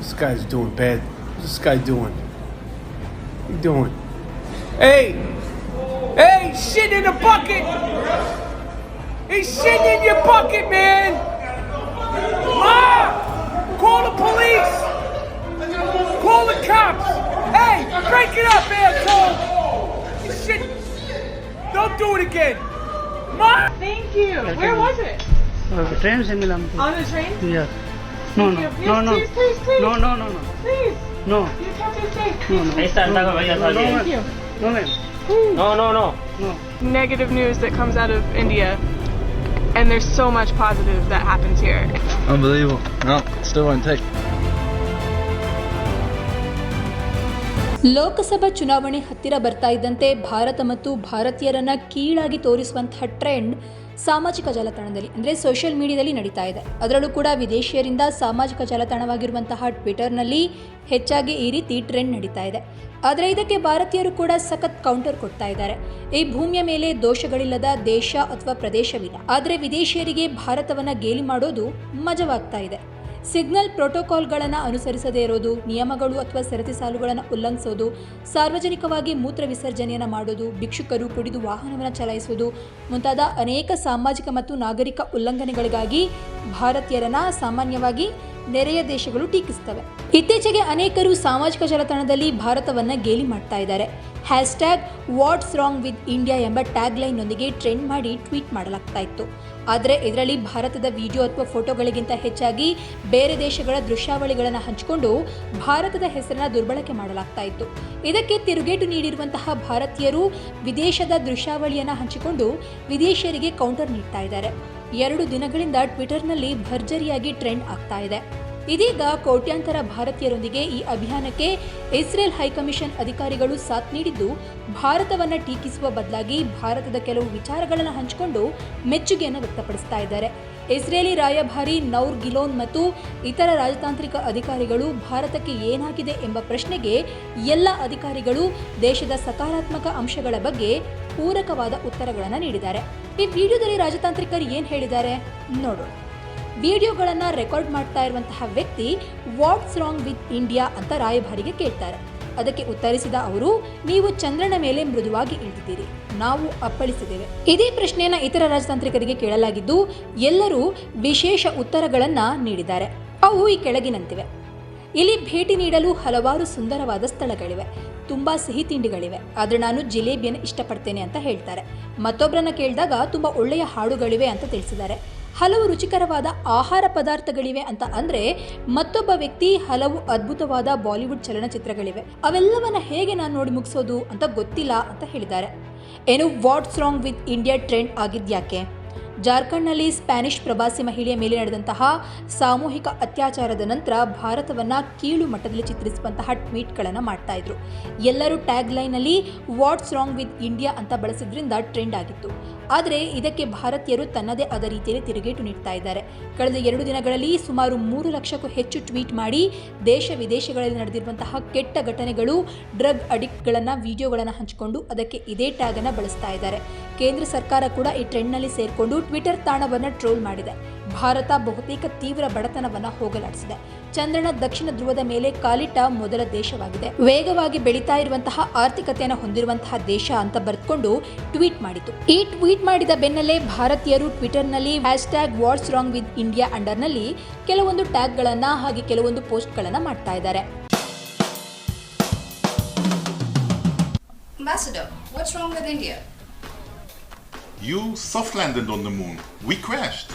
This guy's doing bad. What's this guy doing? What you doing? Hey! Hey! Shit in the bucket! He's shitting in your bucket, man! Ma! Call the police! Call the cops! Hey! Break it up, asshole! You shit! Don't do it again! Ma! Thank you. Where was it? Okay, train Similam. On the train? Yeah. No, no, no, no. Please, please, please. No, no, no, no. Please. No. You can't be safe. No, no. Esta está con ellos Thank you. No, ma'am. Please. No, no, no. No. Negative news that comes out of India, and there's so much positive that happens here. Unbelievable. No, still won't take. Lok Sabha ಚುನಾವಣೆ ಹತ್ತಿರ ಬರ್ತಾ ಇದ್ದಂತೆ ಭಾರತ ಮತ್ತು ಭಾರತೀಯರನ್ನ ಕೀಳಾಗಿ ತೋರಿಸುವಂತಹ trend ಸಾಮಾಜಿಕ ಜಾಲತಾಣದಲ್ಲಿ, ಅಂದರೆ social ಮೀಡಿಯಾದಲ್ಲಿ ನಡೀತಾ ಇದೆ. ಅದರಲ್ಲೂ ಕೂಡ ವಿದೇಶಿಯರಿಂದ ಸಾಮಾಜಿಕ ಜಾಲತಾಣವಾಗಿರುವಂತಹ ಟ್ವಿಟರ್ನಲ್ಲಿ ಹೆಚ್ಚಾಗಿ ಈ ರೀತಿ ಟ್ರೆಂಡ್ ನಡೀತಾ ಇದೆ. ಆದರೆ ಇದಕ್ಕೆ ಭಾರತೀಯರು ಕೂಡ ಸಖತ್ ಕೌಂಟರ್ ಕೊಡ್ತಾ ಇದ್ದಾರೆ. ಈ ಭೂಮಿಯ ಮೇಲೆ ದೋಷಗಳಿಲ್ಲದ ದೇಶ ಅಥವಾ ಪ್ರದೇಶವಿಲ್ಲ. ಆದರೆ ವಿದೇಶಿಯರಿಗೆ ಭಾರತವನ್ನು ಗೇಲಿ ಮಾಡೋದು ಮಜವಾಗ್ತಾ ಇದೆ. ಸಿಗ್ನಲ್ ಪ್ರೋಟೋಕಾಲ್ಗಳನ್ನು ಅನುಸರಿಸದೇ ಇರೋದು, ನಿಯಮಗಳು ಅಥವಾ ಸರತಿ ಸಾಲುಗಳನ್ನು ಉಲ್ಲಂಘಿಸೋದು, ಸಾರ್ವಜನಿಕವಾಗಿ ಮೂತ್ರ ವಿಸರ್ಜನೆಯನ್ನು ಮಾಡೋದು, ಭಿಕ್ಷುಕರು ಕುಡಿದು ವಾಹನವನ್ನು ಚಲಾಯಿಸುವುದು ಮುಂತಾದ ಅನೇಕ ಸಾಮಾಜಿಕ ಮತ್ತು ನಾಗರಿಕ ಉಲ್ಲಂಘನೆಗಳಿಗಾಗಿ ಭಾರತೀಯರನ್ನು ಸಾಮಾನ್ಯವಾಗಿ ನೆರೆಯ ದೇಶಗಳು ಟೀಕಿಸ್ತವೆ. ಇತ್ತೀಚೆಗೆ ಅನೇಕರು ಸಾಮಾಜಿಕ ಜಾಲತಾಣದಲ್ಲಿ ಭಾರತವನ್ನ ಗೇಲಿ ಮಾಡ್ತಾ ಇದ್ದಾರೆ. Hash tag what's wrong with India ಎಂಬ ಟ್ಯಾಗ್ ಲೈನ್ನೊಂದಿಗೆ ಟ್ರೆಂಡ್ ಮಾಡಿ ಟ್ವೀಟ್ ಮಾಡಲಾಗ್ತಾ ಇತ್ತು. ಆದರೆ ಇದರಲ್ಲಿ ಭಾರತದ ವಿಡಿಯೋ ಅಥವಾ ಫೋಟೋಗಳಿಗಿಂತ ಹೆಚ್ಚಾಗಿ ಬೇರೆ ದೇಶಗಳ ದೃಶ್ಯಾವಳಿಗಳನ್ನು ಹಂಚಿಕೊಂಡು ಭಾರತದ ಹೆಸರನ್ನ ದುರ್ಬಳಕೆ ಮಾಡಲಾಗ್ತಾ ಇತ್ತು. ಇದಕ್ಕೆ ತಿರುಗೇಟು ನೀಡಿರುವಂತಹ ಭಾರತೀಯರು ವಿದೇಶದ ದೃಶ್ಯಾವಳಿಯನ್ನು ಹಂಚಿಕೊಂಡು ವಿದೇಶಿಯರಿಗೆ ಕೌಂಟರ್ ನೀಡ್ತಾ ಇದ್ದಾರೆ. ಎರಡು ದಿನಗಳಿಂದ ಟ್ವಿಟರ್ನಲ್ಲಿ ಭರ್ಜರಿಯಾಗಿ ಟ್ರೆಂಡ್ ಆಗ್ತಾ ಇದೆ. ಇದೀಗ ಕೋಟ್ಯಾಂತರ ಭಾರತೀಯರೊಂದಿಗೆ ಈ ಅಭಿಯಾನಕ್ಕೆ ಇಸ್ರೇಲ್ ಹೈಕಮಿಷನ್ ಅಧಿಕಾರಿಗಳು ಸಾಥ್ ನೀಡಿದ್ದು, ಭಾರತವನ್ನು ಟೀಕಿಸುವ ಬದಲಾಗಿ ಭಾರತದ ಕೆಲವು ವಿಚಾರಗಳನ್ನು ಹಂಚಿಕೊಂಡು ಮೆಚ್ಚುಗೆಯನ್ನು ವ್ಯಕ್ತಪಡಿಸ್ತಾ ಇದ್ದಾರೆ. ಇಸ್ರೇಲಿ ರಾಯಭಾರಿ ನೌರ್ ಗಿಲೋನ್ ಮತ್ತು ಇತರ ರಾಜತಾಂತ್ರಿಕ ಅಧಿಕಾರಿಗಳು ಭಾರತಕ್ಕೆ ಏನಾಗಿದೆ ಎಂಬ ಪ್ರಶ್ನೆಗೆ ಎಲ್ಲ ಅಧಿಕಾರಿಗಳು ದೇಶದ ಸಕಾರಾತ್ಮಕ ಅಂಶಗಳ ಬಗ್ಗೆ ಪೂರಕವಾದ ಉತ್ತರಗಳನ್ನು ನೀಡಿದ್ದಾರೆ. ಈ ವಿಡಿಯೋದಲ್ಲಿ ರಾಜತಾಂತ್ರಿಕರು ಏನು ಹೇಳಿದ್ದಾರೆ? ನೋಡೋಣ. ವಿಡಿಯೋಗಳನ್ನು ರೆಕಾರ್ಡ್ ಮಾಡ್ತಾ ಇರುವಂತಹ ವ್ಯಕ್ತಿ ವಾಟ್ಸ್ ರಾಂಗ್ ವಿತ್ ಇಂಡಿಯಾ ಅಂತ ರಾಯಭಾರಿಗೆ ಕೇಳ್ತಾರೆ. ಅದಕ್ಕೆ ಉತ್ತರಿಸಿದ ಅವರು, ನೀವು ಚಂದ್ರನ ಮೇಲೆ ಮೃದುವಾಗಿ ಇಳಿದಿದ್ದೀರಿ. ನಾವು ಅಪ್ಪಳಿಸಿದ್ದೇವೆ. ಇದೇ ಪ್ರಶ್ನೆಯನ್ನ ಇತರ ರಾಜತಾಂತ್ರಿಕರಿಗೆ ಕೇಳಲಾಗಿದ್ದು, ಎಲ್ಲರೂ ವಿಶೇಷ ಉತ್ತರಗಳನ್ನು ನೀಡಿದ್ದಾರೆ. ಅವು ಈ ಕೆಳಗಿನಂತಿವೆ. ಇಲ್ಲಿ ಭೇಟಿ ನೀಡಲು ಹಲವಾರು ಸುಂದರವಾದ ಸ್ಥಳಗಳಿವೆ. ತುಂಬಾ ಸಿಹಿ ತಿಂಡಿಗಳಿವೆ. ಆದರೆ ನಾನು ಜಿಲೇಬಿಯನ್ನು ಇಷ್ಟಪಡ್ತೇನೆ ಅಂತ ಹೇಳ್ತಾರೆ. ಮತ್ತೊಬ್ಬರನ್ನ ಕೇಳಿದಾಗ ತುಂಬಾ ಒಳ್ಳೆಯ ಹಾಡುಗಳಿವೆ ಅಂತ ತಿಳಿಸಿದ್ದಾರೆ. ಹಲವು ರುಚಿಕರವಾದ ಆಹಾರ ಪದಾರ್ಥಗಳಿವೆ ಅಂತ ಅಂದ್ರೆ ಮತ್ತೊಬ್ಬ ವ್ಯಕ್ತಿ ಹಲವು ಅದ್ಭುತವಾದ ಬಾಲಿವುಡ್ ಚಲನಚಿತ್ರಗಳಿವೆ. ಅವೆಲ್ಲವನ್ನ ಹೇಗೆ ನಾನು ನೋಡಿ ಮುಗಿಸೋದು ಅಂತ ಗೊತ್ತಿಲ್ಲ ಅಂತ ಹೇಳಿದ್ದಾರೆ. ಏನು what's wrong with India trend ಆಗಿದ್ಯಾಕೆ? ಜಾರ್ಖಂಡ್ನಲ್ಲಿ ಸ್ಪ್ಯಾನಿಷ್ ಪ್ರವಾಸಿ ಮಹಿಳೆಯ ಮೇಲೆ ನಡೆದಂತಹ ಸಾಮೂಹಿಕ ಅತ್ಯಾಚಾರದ ನಂತರ ಭಾರತವನ್ನ ಕೀಳು ಮಟ್ಟದಲ್ಲಿ ಚಿತ್ರಿಸುವಂತಹ ಟ್ವೀಟ್ಗಳನ್ನು ಮಾಡ್ತಾ ಇದ್ರು. ಎಲ್ಲರೂ ಟ್ಯಾಗ್ ಲೈನಲ್ಲಿ ವಾಟ್ಸ್ ರಾಂಗ್ ವಿತ್ ಇಂಡಿಯಾ ಅಂತ ಬಳಸಿದ್ರಿಂದ ಟ್ರೆಂಡ್ ಆಗಿತ್ತು. ಆದರೆ ಇದಕ್ಕೆ ಭಾರತೀಯರು ತನ್ನದೇ ಆದ ರೀತಿಯಲ್ಲಿ ತಿರುಗೇಟು ನೀಡ್ತಾ ಇದ್ದಾರೆ. ಕಳೆದ ಎರಡು ದಿನಗಳಲ್ಲಿ ಸುಮಾರು ಮೂರು ಲಕ್ಷಕ್ಕೂ ಹೆಚ್ಚು ಟ್ವೀಟ್ ಮಾಡಿ ದೇಶ ವಿದೇಶಗಳಲ್ಲಿ ನಡೆದಿರುವಂತಹ ಕೆಟ್ಟ ಘಟನೆಗಳು, ಡ್ರಗ್ ಅಡಿಕ್ಟ್ಗಳನ್ನು ವಿಡಿಯೋಗಳನ್ನು ಹಂಚಿಕೊಂಡು ಅದಕ್ಕೆ ಇದೇ ಟ್ಯಾಗನ್ನು ಬಳಸ್ತಾ ಇದ್ದಾರೆ. ಕೇಂದ್ರ ಸರ್ಕಾರ ಕೂಡ ಈ ಟ್ರೆಂಡ್ನಲ್ಲಿ ಸೇರಿಕೊಂಡು ಟ್ವಿಟರ್ ತಾಣವನ್ನು ಟ್ರೋಲ್ ಮಾಡಿದೆ. ಭಾರತ ಬಹುತೇಕ ತೀವ್ರ ಬಡತನವನ್ನು ಹೋಗಲಾಡಿಸಿದೆ. ಚಂದ್ರನ ದಕ್ಷಿಣ ಧ್ರುವದ ಮೇಲೆ ಕಾಲಿಟ್ಟ ಮೊದಲ ದೇಶವಾಗಿದೆ. ವೇಗವಾಗಿ ಬೆಳೀತಾ ಇರುವಂತಹ ಆರ್ಥಿಕತೆಯನ್ನು ಹೊಂದಿರುವಂತಹ ದೇಶ ಅಂತ ಬರೆದುಕೊಂಡು ಟ್ವೀಟ್ ಮಾಡಿತು. ಈ ಟ್ವೀಟ್ ಮಾಡಿದ ಬೆನ್ನಲ್ಲೇ ಭಾರತೀಯರು ಟ್ವಿಟರ್ನಲ್ಲಿ hash tag what's wrong with India ಅಂಡರ್ನಲ್ಲಿ ಕೆಲವೊಂದು ಟ್ಯಾಗ್ಗಳನ್ನ ಹಾಗೆ ಕೆಲವೊಂದು ಪೋಸ್ಟ್ಗಳನ್ನ ಮಾಡ್ತಾ ಇದ್ದಾರೆ. What's wrong with India? You soft landed on the moon. We crashed.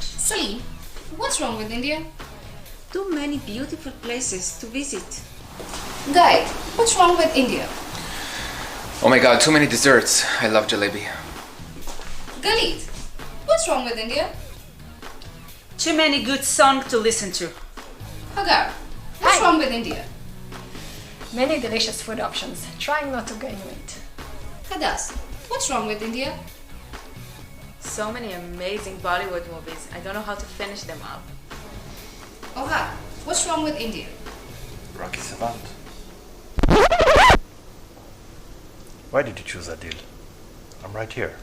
Salim, what's wrong with India? Too many beautiful places to visit. Guy, what's wrong with India? Oh my god, too many desserts. I love jalebi. Galit, what's wrong with India? Too many good songs to listen to. Hagar, what's wrong with India? Many delicious food options. Trying not to gain weight. Hadas, what's wrong with India? So many amazing Bollywood movies. I don't know how to finish them all. Ohad, what's wrong with India? Rocky Savant. Why did you choose that deal? I'm right here.